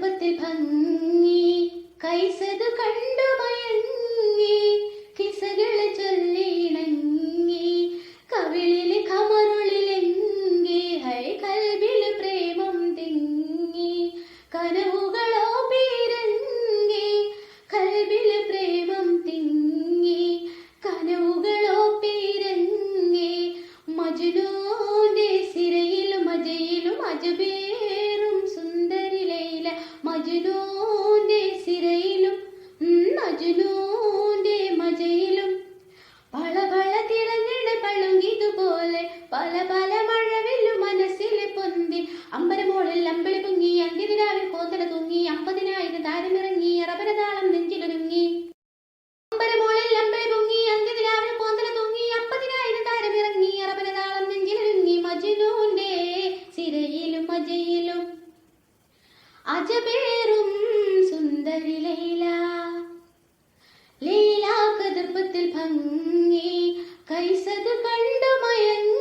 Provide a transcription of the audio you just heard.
ഗർഭത്തിൽ ഭംഗി കൈസതു കണ്ടു മയങ്ങി. മജയിലും അജബേറും സുന്ദരി ലൈല. ലൈല കതിർപ്പത്തിൽ ഭംഗി കൈസത് കണ്ടു മയങ്ങി.